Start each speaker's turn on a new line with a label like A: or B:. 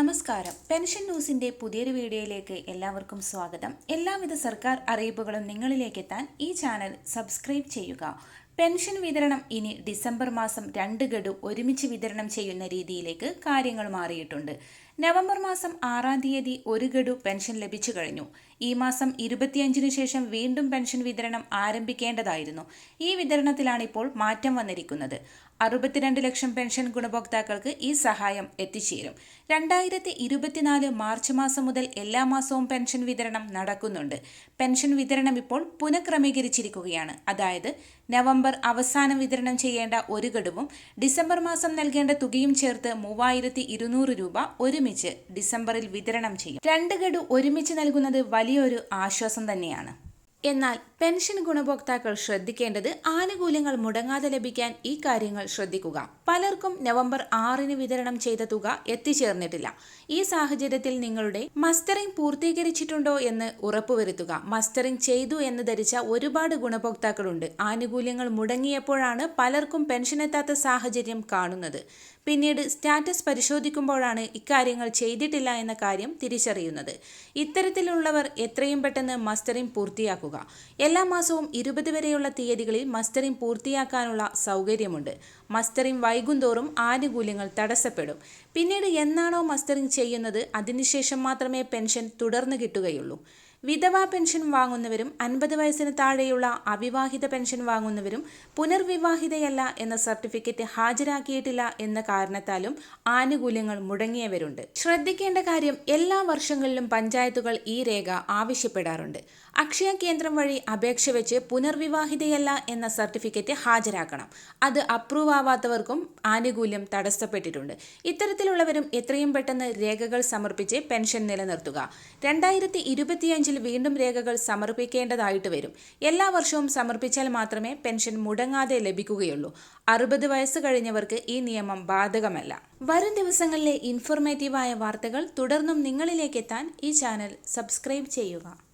A: നമസ്കാരം. പെൻഷൻ ന്യൂസിന്റെ പുതിയൊരു വീഡിയോയിലേക്ക് എല്ലാവർക്കും സ്വാഗതം. എല്ലാവിധ സർക്കാർ അറിയിപ്പുകളും നിങ്ങളിലേക്ക് എത്താൻ ഈ ചാനൽ സബ്സ്ക്രൈബ് ചെയ്യുക. പെൻഷൻ വിതരണം ഇനി ഡിസംബർ മാസം രണ്ട് ഗഡു ഒരുമിച്ച് വിതരണം ചെയ്യുന്ന രീതിയിലേക്ക് കാര്യങ്ങൾ മാറിയിട്ടുണ്ട്. നവംബർ മാസം ആറാം തീയതി ഒരു ഗഡു പെൻഷൻ ലഭിച്ചു കഴിഞ്ഞു. ഈ മാസം ഇരുപത്തിയഞ്ചിനു ശേഷം വീണ്ടും പെൻഷൻ വിതരണം ആരംഭിക്കേണ്ടതായിരുന്നു. ഈ വിതരണത്തിലാണ് ഇപ്പോൾ മാറ്റം വന്നിരിക്കുന്നത്. അറുപത്തിരണ്ട് ലക്ഷം പെൻഷൻ ഗുണഭോക്താക്കൾക്ക് ഈ സഹായം എത്തിച്ചേരും. രണ്ടായിരത്തി ഇരുപത്തിനാല് മാർച്ച് മാസം മുതൽ എല്ലാ മാസവും പെൻഷൻ വിതരണം നടക്കുന്നുണ്ട്. പെൻഷൻ വിതരണം ഇപ്പോൾ പുനഃക്രമീകരിച്ചിരിക്കുകയാണ്. അതായത് നവംബർ അവസാനം വിതരണം ചെയ്യേണ്ട ഒരു ഗഡുവും ഡിസംബർ മാസം നൽകേണ്ട തുകയും ചേർത്ത് മൂവായിരത്തി ഇരുന്നൂറ് രൂപ ഒരുമിച്ച് ഡിസംബറിൽ വിതരണം ചെയ്യും. രണ്ട് ഗഡു ഒരുമിച്ച് നൽകുന്നത് വലിയൊരു ആശ്വാസം തന്നെയാണ്. എന്നാൽ പെൻഷൻ ഗുണഭോക്താക്കൾ ശ്രദ്ധിക്കേണ്ടത് ആനുകൂല്യങ്ങൾ മുടങ്ങാതെ ലഭിക്കാൻ ഈ കാര്യങ്ങൾ ശ്രദ്ധിക്കുക. പലർക്കും നവംബർ ആറിന് വിതരണം ചെയ്ത തുക എത്തിച്ചേർന്നിട്ടില്ല. ഈ സാഹചര്യത്തിൽ നിങ്ങളുടെ മസ്റ്ററിംഗ് പൂർത്തീകരിച്ചിട്ടുണ്ടോ എന്ന് ഉറപ്പുവരുത്തുക. മസ്റ്ററിംഗ് ചെയ്തു എന്ന് ധരിച്ച ഒരുപാട് ഗുണഭോക്താക്കളുണ്ട്. ആനുകൂല്യങ്ങൾ മുടങ്ങിയപ്പോഴാണ് പലർക്കും പെൻഷൻ എത്താത്ത സാഹചര്യം കാണുന്നത്. പിന്നീട് സ്റ്റാറ്റസ് പരിശോധിക്കുമ്പോഴാണ് ഇക്കാര്യങ്ങൾ ചെയ്തിട്ടില്ല എന്ന കാര്യം തിരിച്ചറിയുന്നത്. ഇത്തരത്തിലുള്ളവർ എത്രയും പെട്ടെന്ന് മസ്റ്ററിംഗ് പൂർത്തിയാക്കുക. എല്ലാ മാസവും ഇരുപത് വരെയുള്ള തീയതികളിൽ മസ്റ്ററിംഗ് പൂർത്തിയാക്കാനുള്ള സൗകര്യമുണ്ട്. മസ്റ്ററിംഗ് വൈകുന്തോറും ആനുകൂല്യങ്ങൾ തടസ്സപ്പെടും. പിന്നീട് എന്നാണോ മസ്റ്ററിംഗ് ചെയ്യുന്നത് അതിനുശേഷം മാത്രമേ പെൻഷൻ തുടർന്ന് കിട്ടുകയുള്ളൂ. വിധവാ പെൻഷൻ വാങ്ങുന്നവരും അൻപത് വയസ്സിന് താഴെയുള്ള അവിവാഹിത പെൻഷൻ വാങ്ങുന്നവരും പുനർവിവാഹിതയല്ല എന്ന സർട്ടിഫിക്കറ്റ് ഹാജരാക്കിയിട്ടില്ല എന്ന കാരണത്താലും ആനുകൂല്യങ്ങൾ മുടങ്ങിയവരുണ്ട്. ശ്രദ്ധിക്കേണ്ട കാര്യം എല്ലാ വർഷങ്ങളിലും പഞ്ചായത്തുകൾ ഈ രേഖ ആവശ്യപ്പെടാറുണ്ട്. അക്ഷയ കേന്ദ്രം വഴി അപേക്ഷ വെച്ച് പുനർവിവാഹിതയല്ല എന്ന സർട്ടിഫിക്കറ്റ് ഹാജരാക്കണം. അത് അപ്രൂവ് ആവാത്തവർക്കും ആനുകൂല്യം തടസ്സപ്പെട്ടിട്ടുണ്ട്. ഇത്തരത്തിലുള്ളവരും എത്രയും പെട്ടെന്ന് രേഖകൾ സമർപ്പിച്ച് പെൻഷൻ നിലനിർത്തുക. രണ്ടായിരത്തി ഇരുപത്തിയഞ്ചിൽ വീണ്ടും രേഖകൾ സമർപ്പിക്കേണ്ടതായിട്ട് വരും. എല്ലാ വർഷവും സമർപ്പിച്ചാൽ മാത്രമേ പെൻഷൻ മുടങ്ങാതെ ലഭിക്കുകയുള്ളൂ. അറുപത് വയസ്സ് കഴിഞ്ഞവർക്ക് ഈ നിയമം ബാധകമല്ല. വരും ദിവസങ്ങളിലെ ഇൻഫോർമേറ്റീവായ വാർത്തകൾ തുടർന്നും നിങ്ങളിലേക്ക് എത്താൻ ഈ ചാനൽ സബ്സ്ക്രൈബ് ചെയ്യുക.